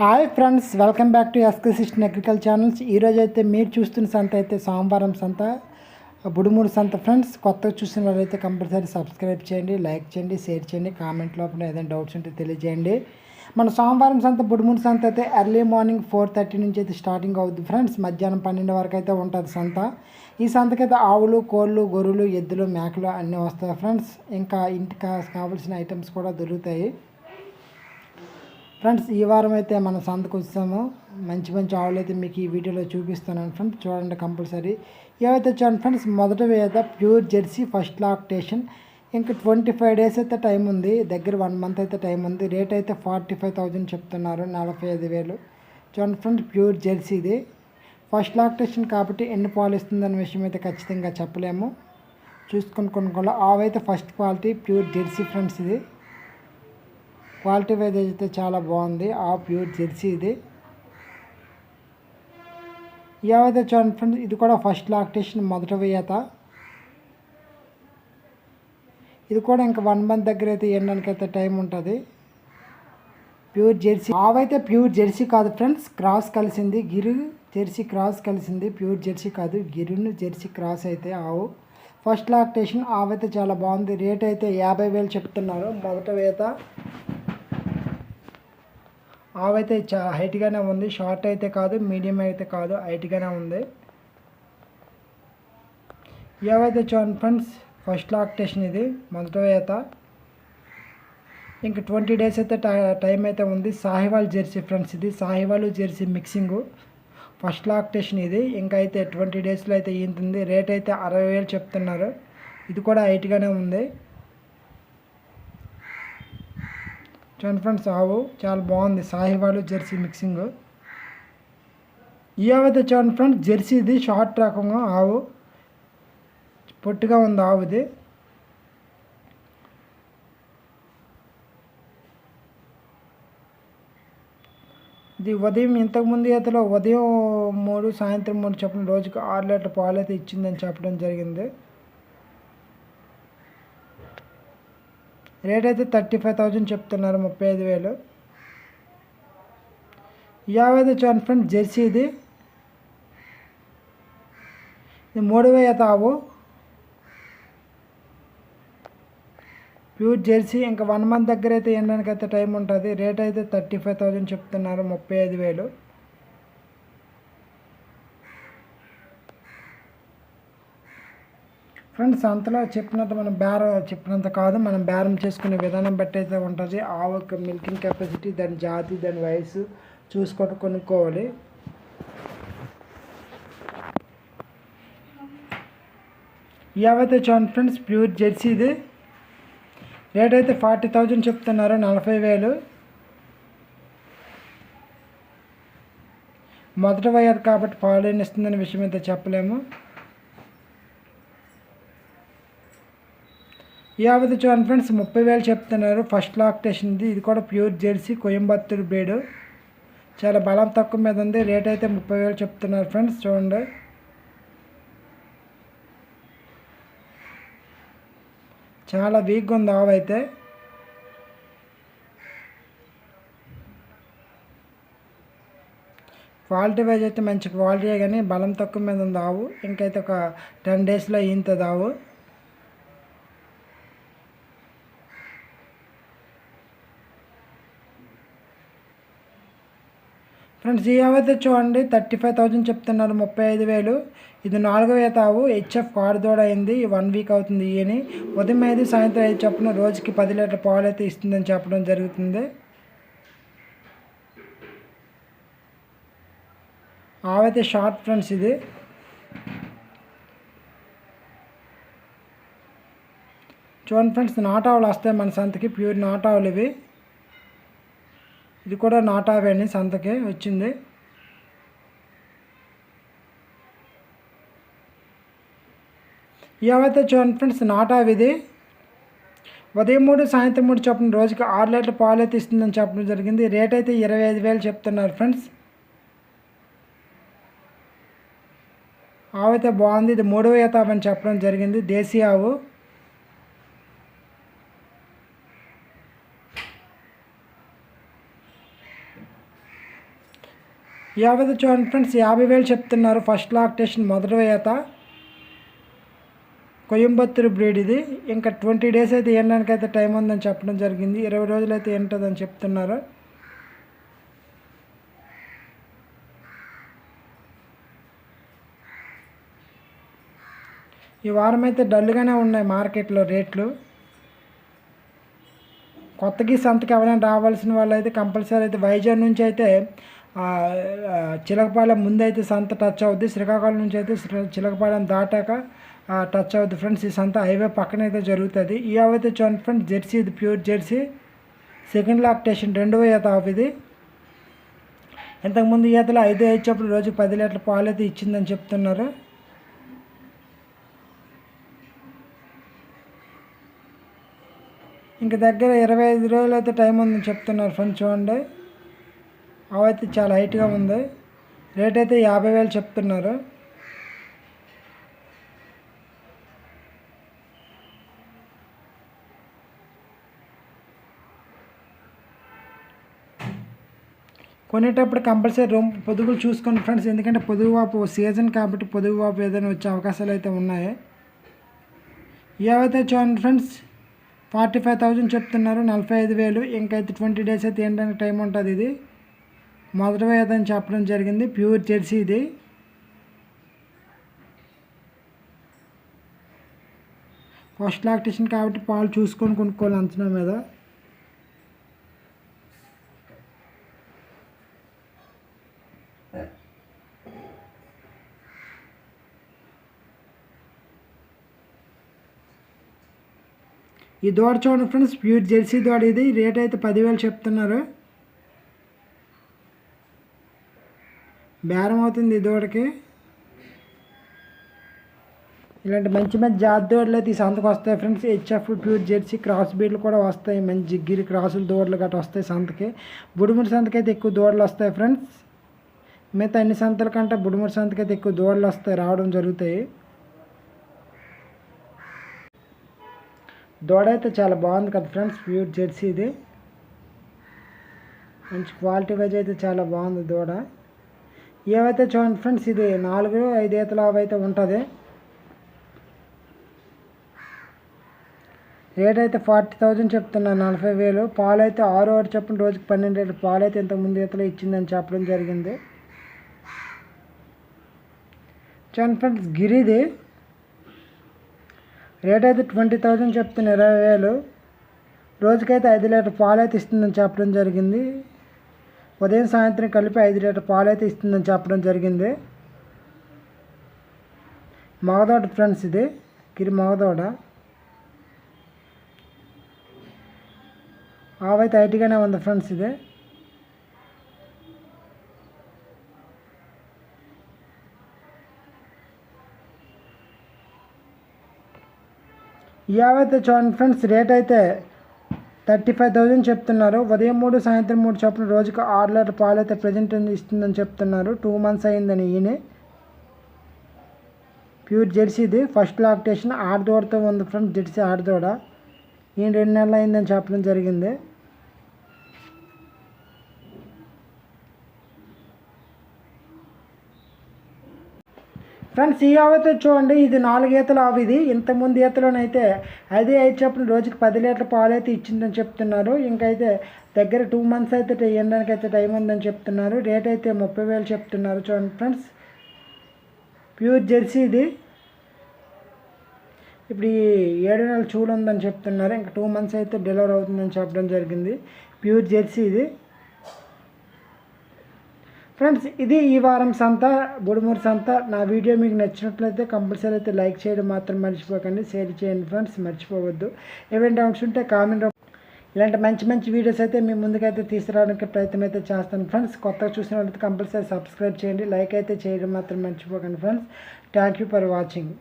Hi friends welcome back to SK సిస్టన్ అగ్రికల్ channels. ఈరోజు అయితే మీరు చూస్తున్న సంత అయితే సోమవారం సంత బుడుమూడు సంత. ఫ్రెండ్స్ కొత్తగా చూసిన వాళ్ళైతే కంపల్సరీ సబ్స్క్రైబ్ చేయండి లైక్ చేయండి షేర్ చేయండి కామెంట్ లోపల ఏదైనా డౌట్స్ ఉంటే తెలియజేయండి. మన సోమవారం సంత బుడుమూడు సంత అయితే ఎర్లీ మార్నింగ్ ఫోర్ థర్టీ నుంచి అయితే స్టార్టింగ్ అవుద్ది ఫ్రెండ్స్. మధ్యాహ్నం పన్నెండు వరకు అయితే ఉంటుంది సంత. ఈ సంతకైతే ఆవులు కోళ్ళు గొర్రెలు ఎద్దులు మేకలు అన్నీ వస్తాయి ఫ్రెండ్స్. ఇంకా ఇంటికి కావాల్సిన ఐటమ్స్ కూడా దొరుకుతాయి. ఫ్రెండ్స్ ఈ వారం అయితే మన సంతకు వచ్చాము మంచి మంచి ఆవులు అయితే మీకు ఈ వీడియోలో చూపిస్తున్నాను ఫ్రెండ్స్. చూడండి కంపల్సరీ. ఏవైతే చూడండి ఫ్రెండ్స్ మొదటివి వేద ప్యూర్ జెర్సీ ఫస్ట్ లాక్టేషన్. ఇంకా ట్వంటీ ఫైవ్ డేస్ అయితే టైం ఉంది. దగ్గర వన్ మంత్ అయితే టైం ఉంది. రేట్ అయితే ఫార్టీ ఫైవ్ థౌజండ్ చెప్తున్నారు. నలభై ఐదు వేలు. చూడండి ఫ్రెండ్ ప్యూర్ జెర్సీ ఇది. ఫస్ట్ లాక్టేషన్ కాబట్టి ఎన్ని పాలు ఇస్తుందనే విషయం అయితే ఖచ్చితంగా చెప్పలేము. చూసుకొని కొనుక్కోవాలి. ఆవైతే first quality pure Jersey friends ఇది. క్వాలిటీ వైజ్ అయితే చాలా బాగుంది. ఆ ప్యూర్ జెర్సీ ఇది. ఏవైతే చూడండి ఫ్రెండ్స్ ఇది కూడా ఫస్ట్ లాక్టేషన్ మొదట వేయత. ఇది కూడా ఇంకా వన్ మంత్ దగ్గర అయితే ఎండడానికి అయితే టైం ఉంటుంది. Pure Jersey. ఆవైతే ప్యూర్ జెర్సీ కాదు ఫ్రెండ్స్ క్రాస్ కలిసింది. గిరు జెర్సీ క్రాస్ కలిసింది. ప్యూర్ జెర్సీ కాదు గిరును జెర్సీ క్రాస్ అయితే ఆవు. ఫస్ట్ లాక్టేషన్ ఆవైతే చాలా బాగుంది. రేట్ అయితే యాభై వేలు చెప్తున్నారు. మొదట వేత ఆవైతే చా హైట్గానే ఉంది. షార్ట్ అయితే కాదు మీడియం అయితే కాదు హైట్గానే ఉంది. ఏవైతే చూడండి ఫ్రెండ్స్ ఫస్ట్ లాక్టేషన్ ఇది మొదట వేత ఇంక ట్వంటీ డేస్ అయితే టైం అయితే ఉంది. సాహివాల్ జెర్సీ ఫ్రెండ్స్ ఇది Sahiwal Jersey mixing. First lactation ఇది ఇంకా అయితే ట్వంటీ డేస్లో అయితే ఈంతుంది. రేట్ అయితే అరవై వేలు చెప్తున్నారు. ఇది కూడా హైట్గానే ఉంది. చూడండి ఫ్రెండ్స్ ఆవు చాలా బాగుంది. Sahiwal Jersey mixing. ఈ ఆవు అయితే చూడండి ఫ్రెండ్స్ జెర్సీది షార్ట్ రకంగా ఆవు పొట్టిగా ఉంది ఆవుది. ఇది ఉదయం ఇంతకుముందు ఈతలో ఉదయం మూడు సాయంత్రం మూడు చెప్పిన రోజుకు ఆరు లీటర్ పాలు అయితే ఇచ్చిందని చెప్పడం జరిగింది. రేట్ అయితే థర్టీ ఫైవ్ థౌజండ్ చెప్తున్నారు ముప్పై ఐదు వేలు. యాభై ఐదు చూడండి ఫ్రెండ్ జెర్సీ ఇది ఇది మూడు వేల తావు. ప్యూర్ జెర్సీ ఇంకా వన్ మంత్ దగ్గర అయితే ఎండడానికి అయితే టైం ఉంటుంది. రేట్ అయితే థర్టీ ఫైవ్ థౌజండ్ చెప్తున్నారు ముప్పై ఐదు వేలు. ఫ్రెండ్స్ అంతలో చెప్పినంత మనం బేరం చెప్పినంత కాదు. మనం బేరం చేసుకునే విధానం బట్టి అయితే ఉంటుంది. ఆ యొక్క మిల్కింగ్ కెపాసిటీ దాని జాతి దాని వయసు చూసుకొని కొనుక్కోవాలి. ఏవైతే చూడండి ఫ్రెండ్స్ ప్యూర్ జెర్సీ ఇది. రేట్ అయితే ఫార్టీ థౌజండ్ చెప్తున్నారు నలభై వేలు. మొదటి వయ్యారు కాబట్టి పాలు ఇస్తుందనే విషయం అయితే చెప్పలేము. యావత్ చూడండి ఫ్రెండ్స్ ముప్పై వేలు చెప్తున్నారు. ఫస్ట్ లాక్టేషన్ ఇది ఇది కూడా ప్యూర్ జెర్సీ కోయంబత్తూరు బ్రీడ్ చాలా బలం తక్కువ మీద ఉంది. రేట్ అయితే ముప్పై వేలు చెప్తున్నారు ఫ్రెండ్స్ చూడండి. చాలా వీక్గా ఉంది ఆవు అయితే. క్వాలిటీ వైజ్ అయితే మంచి క్వాలిటీ కానీ బలం తక్కువ మీద ఉంది ఆవు. ఇంకైతే ఒక టెన్ డేస్లో ఈంతుంది ఆవు. ఫ్రెండ్స్ ఈ అయితే చూడండి. థర్టీ ఫైవ్ థౌజండ్ చెప్తున్నారు ముప్పై ఐదు వేలు. ఇది నాలుగవ తావు హెచ్ఎఫ్ కారు దూడ అయింది. వన్ వీక్ అవుతుంది ఈయని. ఉదయం ఐదు సాయంత్రం ఐదు చొప్పున. రోజుకి పది లీటర్ పాలు అయితే ఇస్తుందని చెప్పడం జరుగుతుంది. ఆవైతే షార్ట్ ఫ్రెండ్స్ ఇది. చూడండి ఫ్రెండ్స్ నాటావులు వస్తాయి మన సంతకి. ప్యూర్ నాటావులు ఇవి. ఇది కూడా నాటావే అని సంతకే వచ్చింది. ఏవైతే చూడండి ఫ్రెండ్స్ నాటావి ఇది. ఉదయం మూడు సాయంత్రం మూడు చొప్పున రోజుకి ఆరు లీటర్ల పాలు అయితే ఇస్తుందని చెప్పడం జరిగింది. రేట్ అయితే ఇరవై ఐదు వేలు చెప్తున్నారు ఫ్రెండ్స్. ఆవు అయితే బాగుంది. ఇది మూడవ ఏతావని చెప్పడం జరిగింది. దేశీ ఆవు. యాభై చూడండి ఫ్రెండ్స్ యాభై వేలు చెప్తున్నారు. ఫస్ట్ లాక్టేషన్ మొదటి వేత. కొయంబత్తూరు బ్రీడ్ ఇది. ఇంకా ట్వంటీ డేస్ అయితే ఎండడానికి అయితే టైం ఉందని చెప్పడం జరిగింది. ఇరవై రోజులు అయితే ఎంటుందని చెప్తున్నారు. ఈ వారం అయితే డల్గానే ఉన్నాయి మార్కెట్లో రేట్లు. కొత్తకి సంతకి ఎవరైనా రావాల్సిన వాళ్ళు అయితే కంపల్సరీ అయితే వైజాగ్ నుంచి అయితే చిలకపాలెం ముందైతే సంత టచ్ అవుద్ది శ్రీకాకుళం నుంచి అయితే చిలకపాలెం దాటాక టచ్ అవుద్ది. ఫ్రెండ్స్ ఈ సంత హైవే పక్కన అయితే జరుగుతుంది. ఈ అవైతే చూడండి ఫ్రెండ్స్ జెర్సీ ఇది ప్యూర్ జెర్సీ సెకండ్ లాక్టేషన్ రెండవ ఈత ఆఫ్ ఇది. ఇంతకుముందు ఈతలో ఐదు ఇచ్చేప్పుడు రోజుకి పది లీటర్ల పాలు అయితే ఇచ్చిందని చెప్తున్నారు. ఇంక దగ్గర ఇరవై ఐదు రోజులు అయితే టైం ఉందని చెప్తున్నారు ఫ్రెండ్స్ చూడండి. అవైతే చాలా హైట్గా ఉంది. రేట్ అయితే యాభై వేలు చెప్తున్నారు. కొనేటప్పుడు కంపల్సరీ రూమ్ పొదుగులు చూసుకోండి ఫ్రెండ్స్. ఎందుకంటే పొదుగు వాపు సీజన్ కాబట్టి పొదుగు వాపు ఏదైనా వచ్చే అవకాశాలు అయితే ఉన్నాయి. ఏవైతే చూడండి ఫ్రెండ్స్. ఫార్టీ ఫైవ్ థౌజండ్ చెప్తున్నారు. నలభై ఐదు వేలు. ఇంకైతే ట్వంటీ డేస్ అయితే ఏంటంటే టైం ఉంటుంది ఇది. మొదటి వేదని చెప్పడం జరిగింది. ప్యూర్ జెర్సీ ఇది. ఫస్ట్ లాక్టేషన్ కాబట్టి పాలు చూసుకొని కొనుక్కోవాలి అంచనా మీద. ఈ దోడ చూడండి ఫ్రెండ్స్ ప్యూర్ జెర్సీ దోడ ఇది. రేట్ అయితే పదివేలు చెప్తున్నారు. బేరం అవుతుంది ఈ దూడకి. ఇలాంటి మంచి మంచి జాతి దూడలు అయితే ఈ సంతకు వస్తాయి friends. HF pure Jersey cross బీడ్లు కూడా వస్తాయి. మంచి జిగ్గిరి క్రాసులు దూడలు గట్రా వస్తాయి సంతకి. బుడిముడి సంతకి అయితే ఎక్కువ దూడలు వస్తాయి ఫ్రెండ్స్. మిగతా అన్ని సంతల కంటే బుడిముడి సంతకి అయితే ఎక్కువ దూడలు వస్తాయి రావడం జరుగుతాయి. దూడ అయితే చాలా బాగుంది కదా ఫ్రెండ్స్ ప్యూర్ జెర్సీ ఇది. మంచి క్వాలిటీ వైజ్ అయితే చాలా బాగుంది దూడ. ఏవైతే చూడండి ఫ్రెండ్స్ ఇది నాలుగు ఐదు ఈతల అయితే ఉంటుంది. రేట్ అయితే ఫార్టీ థౌజండ్ చెప్తున్నాను నలభై వేలు. పాలు అయితే ఆరు ఆరు చెప్పిన రోజుకి పన్నెండు రేట్లు పాలు అయితే ఇంతకుముందు ఈతలో ఇచ్చిందని చెప్పడం జరిగింది. చూడండి ఫ్రెండ్స్ గిరిది. రేట్ అయితే ట్వంటీ థౌజండ్ చెప్తున్నాను ఇరవై వేలు. రోజుకైతే ఐదు లీటర్ పాలు అయితే ఇస్తుందని చెప్పడం జరిగింది. ఉదయం సాయంత్రం కలిపి ఐదు లీటర్ పాలు అయితే ఇస్తుందని చెప్పడం జరిగింది. మగదోడ ఫ్రెండ్స్ ఇది. కిరి మగదోడ ఆవైతే ఐటీగానే ఉంది ఫ్రెండ్స్ ఇది. యావైతే చూడండి ఫ్రెండ్స్ రేట్ అయితే థర్టీ ఫైవ్ థౌజండ్ చెప్తున్నారు. ఉదయం మూడు సాయంత్రం మూడు చొప్పున రోజుకు ఆరు లీటర్ పాలు అయితే ప్రజెంట్ ఇస్తుందని చెప్తున్నారు. టూ మంత్స్ అయిందని ఈయన. ప్యూర్ జెర్సీది ఫస్ట్ లాక్టేషన్ ఆడదోడతో ఉంది ఫ్రెండ్ జెర్సీ ఆడదోడ ఈయన రెండు నెలలు అయిందని చెప్పడం జరిగింది. ఫ్రెండ్స్ ఈ ఆవితో చూడండి ఇది నాలుగు ఈతలు ఆవు ఇది. ఇంతకుముందు ఈతలోనైతే అదే అయితే చెప్పిన రోజుకి పది లీటర్ పాలు అయితే ఇచ్చిందని చెప్తున్నారు. ఇంకైతే దగ్గర టూ మంత్స్ అయితే వేయడానికి అయితే టైం ఉందని చెప్తున్నారు. రేట్ అయితే ముప్పై వేలు చెప్తున్నారు చూడండి ఫ్రెండ్స్. ప్యూర్ జెర్సీ ఇది. ఇప్పుడు ఈ ఏడు నెలలు చూడు ఉందని చెప్తున్నారు. ఇంకా టూ మంత్స్ అయితే డెలివరీ అవుతుందని చెప్పడం జరిగింది. ప్యూర్ జెర్సీ ఇది. ఫ్రెండ్స్ ఇది ఈ వారం సంత బుడుమూరు సంత. నా వీడియో మీకు నచ్చినట్లయితే కంపల్సరీ అయితే లైక్ చేయడం మాత్రం మర్చిపోకండి. షేర్ చేయండి ఫ్రెండ్స్ మర్చిపోవద్దు. ఏమైనా డౌట్స్ ఉంటే కామెంట్ ఇలాంటి మంచి మంచి వీడియోస్ అయితే మీ ముందుకైతే తీసుకురావడానికి ప్రయత్నం అయితే చేస్తాను ఫ్రెండ్స్ కొత్తగా చూసిన వాళ్ళైతే కంపల్సరీ సబ్స్క్రైబ్ చేయండి. లైక్ అయితే చేయడం మాత్రం మర్చిపోకండి friends thank you for watching